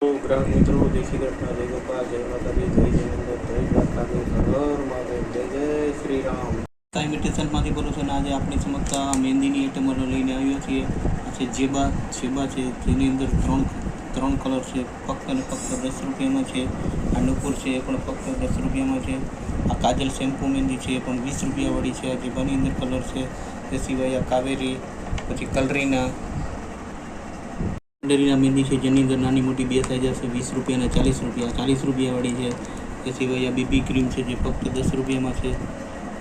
ગ્રાહક મિત્રો, દેશી કૃષ્ણ જય જય શ્રી રામ બોલું છું અને આજે આપણી સમક્ષ આ મહેંદીની આઈટમો લઈને આવ્યો છીએ. આ જેબા. જેબા છે જેની અંદર ત્રણ ત્રણ કલર છે. ફક્ત અને ફક્ત દસ રૂપિયામાં છે. આ નુપુર છે એ પણ ફક્ત દસ રૂપિયામાં છે. આ કાજલ શેમ્પુ મહેંદી છે એ પણ વીસ રૂપિયાવાળી છે. આ જેબાની અંદર કલર છે. તે સિવાય આ કાવેરી, પછી કલરીના કંડરીના મેંદી છે, જેની અંદર નાની મોટી બે સાઈઝ હશે વીસ રૂપિયા અને ચાલીસ રૂપિયા. ચાલીસ રૂપિયાવાળી છે તે સિવાય આ બીબી ક્રીમ છે, જે ફક્ત દસ રૂપિયામાં છે.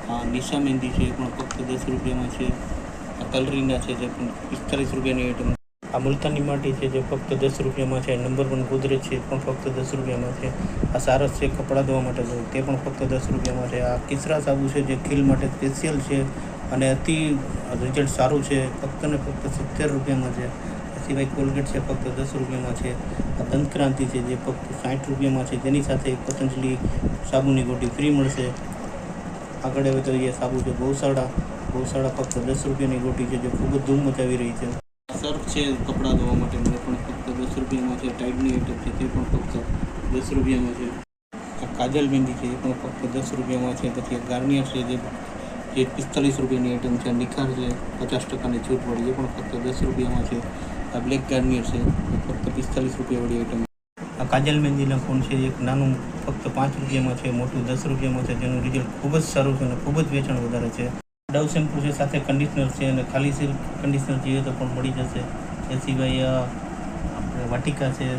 આ નિશા મહેંદી છે, એ પણ ફક્ત દસ રૂપિયામાં છે. આ કલરીના છે, જે પણ પિસ્તાલીસ રૂપિયાની આઈટમ આ મુલતાની માટી છે, જે ફક્ત દસ રૂપિયામાં છે. નંબર વન ગોદરેજ છે પણ ફક્ત દસ રૂપિયામાં છે. આ સારસ છે, કપડાં ધોવા માટે છે, તે પણ ફક્ત દસ રૂપિયામાં છે. આ કિસરા સાબુ છે, જે ખીલ માટે સ્પેશિયલ છે. અને અતિ રિઝલ્ટ સારું છે, ફક્ત ને ફક્ત સિત્તેર રૂપિયામાં છે. એ સિવાય કોલગેટ છે, ફક્ત દસ રૂપિયામાં છે, આ દંતક્રાંતિ છે, જે ફક્ત સાઠ રૂપિયામાં છે તેની સાથે પતંજલિ સાબુની ગોટી ફ્રી મળશે. આગળ હવે તો એ સાબુ છે, ગૌશાળા. ગૌશાળા ફક્ત દસ રૂપિયાની ગોટી છે, જે ખૂબ જ ધૂમ મચાવી રહી છે. સર્ફ છે, કપડાં ધોવા માટેનું એ પણ ફક્ત દસ રૂપિયામાં છે, ટાઈડની આઈટમ છે, તે પણ ફક્ત દસ રૂપિયામાં છે. આ કાજલ મહેંદી છે, એ પણ ફક્ત દસ રૂપિયામાં છે, પછી ગાર્નિયર છે, જે જે પિસ્તાલીસ રૂપિયાની આઈટમ છે નિખાર છે, પચાસ ટકાની છૂટ મળી એ પણ ફક્ત દસ રૂપિયામાં છે. આ બ્લેક ગાર્નિયર છે ફક્ત પિસ્તાલીસ રૂપિયાવાળી આઈટમ આ કાજલ મહેંદીના ફોન છે એક નાનું, ફક્ત પાંચ રૂપિયામાં છે, મોટું દસ રૂપિયામાં છે, જેનું રિઝલ્ટ ખૂબ જ સારું છે અને ખૂબ જ વેચાણ વધારે છે. ડવ શેમ્પૂ છે, સાથે કન્ડિશનર છે અને ખાલી સિલ્ક કન્ડિશનર જોઈએ તો પણ મળી જશે. એ સિવાય આપણે વાટિકા છે,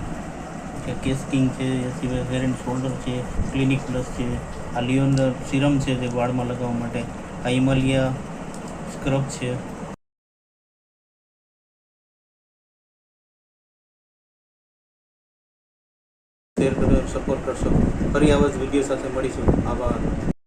કે કેસ છે, એ સિવાય હેર એન્ડ શોલ્ડર છે ક્લિનિક પ્લસ છે. આ લિયોન્ડર સિરમ છે, જે વાળમાં લગાવવા માટે. આ હિમાલયા સ્ક્રબ છે. શેર કરો સપોર્ટ કરશો. ફરી આવા જ વીડિયો સાથે મળીશું. આભાર.